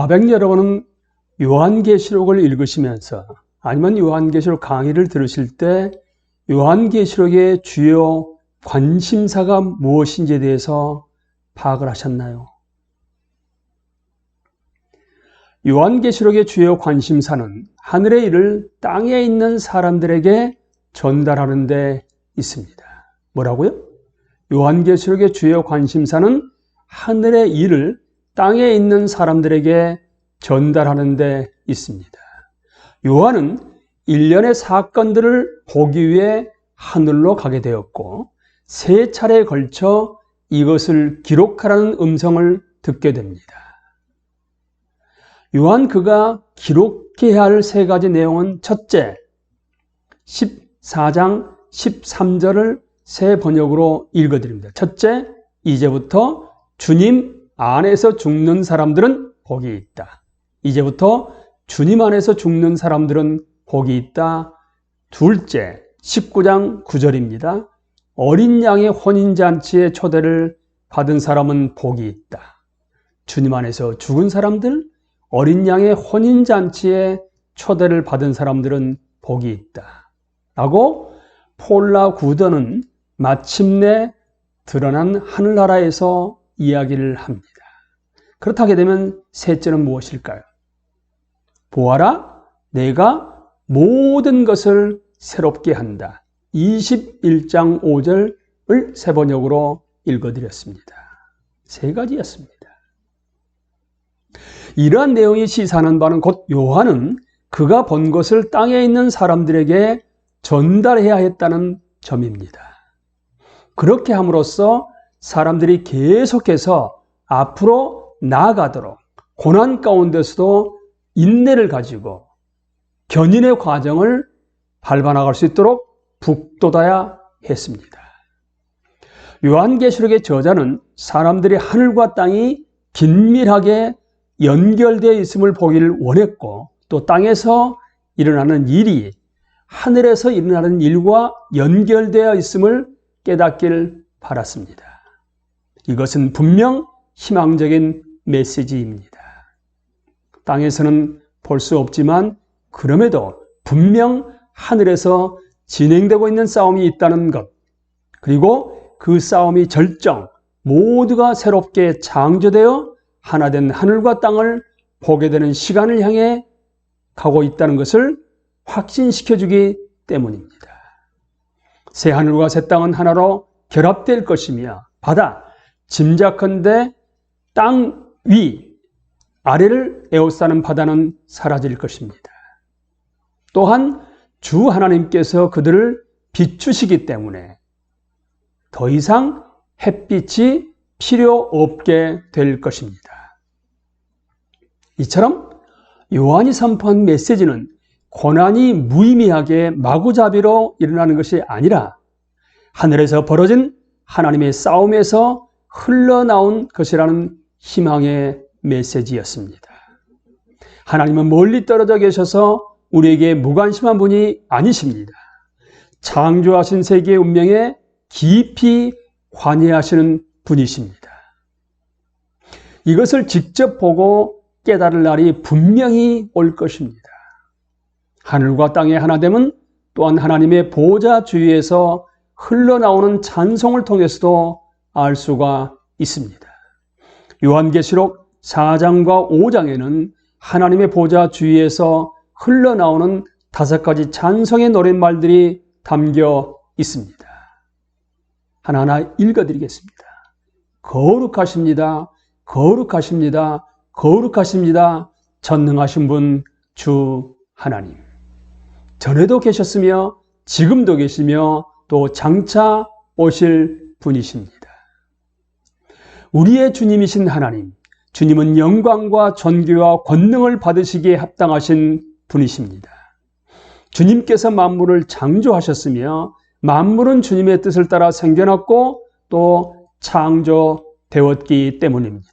하백 여러분은 요한계시록을 읽으시면서 아니면 요한계시록 강의를 들으실 때 요한계시록의 주요 관심사가 무엇인지에 대해서 파악을 하셨나요? 요한계시록의 주요 관심사는 하늘의 일을 땅에 있는 사람들에게 전달하는 데 있습니다. 뭐라고요? 요한계시록의 주요 관심사는 하늘의 일을 땅에 있는 사람들에게 전달하는 데 있습니다. 요한은 일련의 사건들을 보기 위해 하늘로 가게 되었고 세 차례에 걸쳐 이것을 기록하라는 음성을 듣게 됩니다. 요한 그가 기록해야 할 세 가지 내용은 첫째, 14장 13절을 새 번역으로 읽어드립니다. 첫째, 이제부터 주님 안에서 죽는 사람들은 복이 있다. 이제부터 주님 안에서 죽는 사람들은 복이 있다. 둘째, 19장 9절입니다. 어린 양의 혼인잔치의 초대를 받은 사람은 복이 있다. 주님 안에서 죽은 사람들, 어린 양의 혼인잔치에 초대를 받은 사람들은 복이 있다. 라고 폴라 구더는 마침내 드러난 하늘나라에서 이야기를 합니다. 그렇다게 되면 셋째는 무엇일까요? 보아라, 내가 모든 것을 새롭게 한다. 21장 5절을 세 번역으로 읽어드렸습니다. 세 가지였습니다. 이러한 내용이 시사하는 바는 곧 요한은 그가 본 것을 땅에 있는 사람들에게 전달해야 했다는 점입니다. 그렇게 함으로써 사람들이 계속해서 앞으로 나아가도록 고난 가운데서도 인내를 가지고 견인의 과정을 밟아나갈 수 있도록 북돋아야 했습니다. 요한계시록의 저자는 사람들이 하늘과 땅이 긴밀하게 연결되어 있음을 보기를 원했고 또 땅에서 일어나는 일이 하늘에서 일어나는 일과 연결되어 있음을 깨닫길 바랐습니다. 이것은 분명 희망적인 메시지입니다. 땅에서는 볼 수 없지만 그럼에도 분명 하늘에서 진행되고 있는 싸움이 있다는 것, 그리고 그 싸움이 절정, 모두가 새롭게 창조되어 하나된 하늘과 땅을 보게 되는 시간을 향해 가고 있다는 것을 확신시켜주기 때문입니다. 새 하늘과 새 땅은 하나로 결합될 것이며 바다, 짐작컨대 땅 위, 아래를 에워싸는 바다는 사라질 것입니다. 또한 주 하나님께서 그들을 비추시기 때문에 더 이상 햇빛이 필요 없게 될 것입니다. 이처럼 요한이 선포한 메시지는 고난이 무의미하게 마구잡이로 일어나는 것이 아니라 하늘에서 벌어진 하나님의 싸움에서 흘러나온 것이라는 희망의 메시지였습니다. 하나님은 멀리 떨어져 계셔서 우리에게 무관심한 분이 아니십니다. 창조하신 세계의 운명에 깊이 관여하시는 분이십니다. 이것을 직접 보고 깨달을 날이 분명히 올 것입니다. 하늘과 땅의 하나됨은 또한 하나님의 보좌 주위에서 흘러나오는 찬송을 통해서도 알 수가 있습니다. 요한계시록 4장과 5장에는 하나님의 보좌 주위에서 흘러나오는 다섯 가지 찬송의 노랫말들이 담겨 있습니다. 하나하나 읽어드리겠습니다. 거룩하십니다. 거룩하십니다. 거룩하십니다. 전능하신 분 주 하나님. 전에도 계셨으며 지금도 계시며 또 장차 오실 분이십니다. 우리의 주님이신 하나님, 주님은 영광과 존귀와 권능을 받으시기에 합당하신 분이십니다. 주님께서 만물을 창조하셨으며 만물은 주님의 뜻을 따라 생겨났고 또 창조되었기 때문입니다.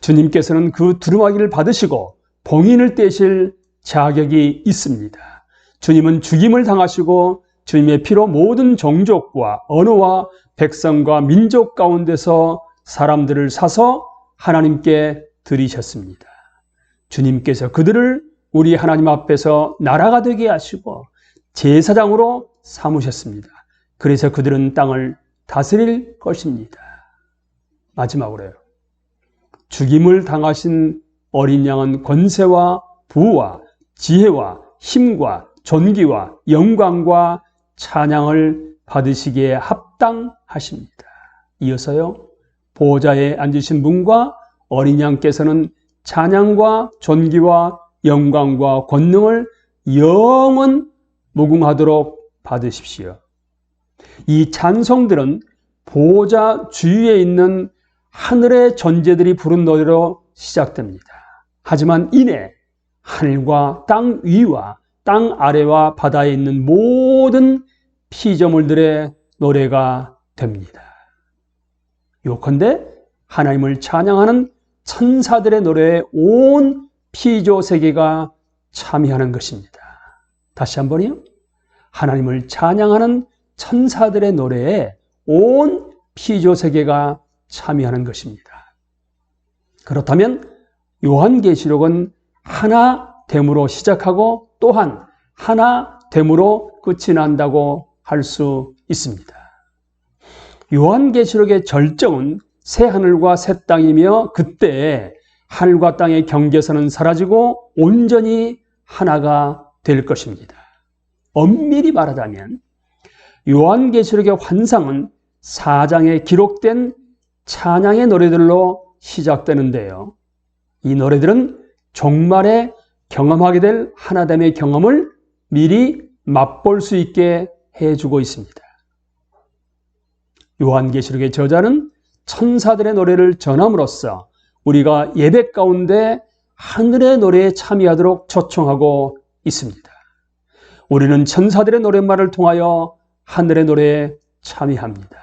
주님께서는 그 두루마기를 받으시고 봉인을 떼실 자격이 있습니다. 주님은 죽임을 당하시고 주님의 피로 모든 종족과 언어와 백성과 민족 가운데서 사람들을 사서 하나님께 들이셨습니다. 주님께서 그들을 우리 하나님 앞에서 나라가 되게 하시고 제사장으로 삼으셨습니다. 그래서 그들은 땅을 다스릴 것입니다. 마지막으로요. 죽임을 당하신 어린 양은 권세와 부와 지혜와 힘과 존귀와 영광과 찬양을 받으시기에 합당하십니다. 이어서요. 보호자에 앉으신 분과 어린 양께서는 찬양과 존귀와 영광과 권능을 영원 무궁하도록 받으십시오. 이 찬송들은 보호자 주위에 있는 하늘의 존재들이 부른 노래로 시작됩니다. 하지만 이내 하늘과 땅 위와 땅 아래와 바다에 있는 모든 피조물들의 노래가 됩니다. 요컨대 하나님을 찬양하는 천사들의 노래에 온 피조 세계가 참여하는 것입니다. 다시 한번요. 하나님을 찬양하는 천사들의 노래에 온 피조 세계가 참여하는 것입니다. 그렇다면 요한계시록은 하나 됨으로 시작하고 또한 하나 됨으로 끝이 난다고 할 수 있습니다. 요한계시록의 절정은 새 하늘과 새 땅이며 그때 하늘과 땅의 경계선은 사라지고 온전히 하나가 될 것입니다. 엄밀히 말하자면 요한계시록의 환상은 사장에 기록된 찬양의 노래들로 시작되는데요. 이 노래들은 종말에 경험하게 될 하나됨의 경험을 미리 맛볼 수 있게 해주고 있습니다. 요한계시록의 저자는 천사들의 노래를 전함으로써 우리가 예배 가운데 하늘의 노래에 참여하도록 초청하고 있습니다. 우리는 천사들의 노랫말을 통하여 하늘의 노래에 참여합니다.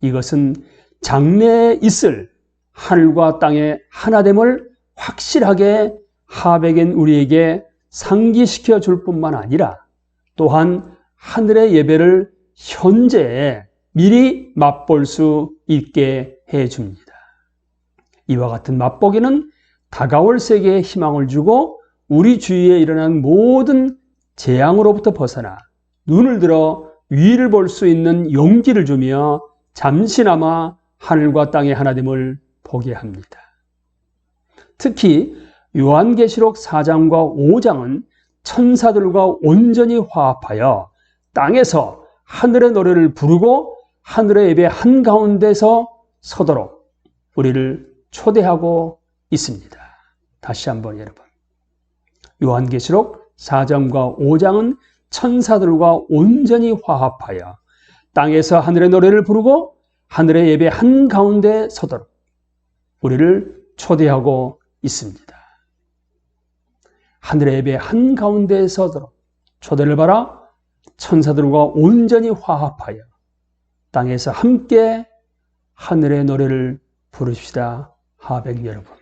이것은 장래에 있을 하늘과 땅의 하나됨을 확실하게 하백인 우리에게 상기시켜 줄 뿐만 아니라 또한 하늘의 예배를 현재 미리 맛볼 수 있게 해 줍니다. 이와 같은 맛보기는 다가올 세계에 희망을 주고 우리 주위에 일어난 모든 재앙으로부터 벗어나 눈을 들어 위를 볼 수 있는 용기를 주며 잠시나마 하늘과 땅의 하나됨을 보게 합니다. 특히 요한계시록 4장과 5장은 천사들과 온전히 화합하여 땅에서 하늘의 노래를 부르고 하늘의 예배 한가운데서 서도록 우리를 초대하고 있습니다. 다시 한번 여러분. 요한계시록 4장과 5장은 천사들과 온전히 화합하여 땅에서 하늘의 노래를 부르고 하늘의 예배 한가운데 서도록 우리를 초대하고 있습니다. 하늘의 예배 한가운데 서도록 초대를 받아 천사들과 온전히 화합하여 땅에서 함께 하늘의 노래를 부르십시다. 하백 여러분.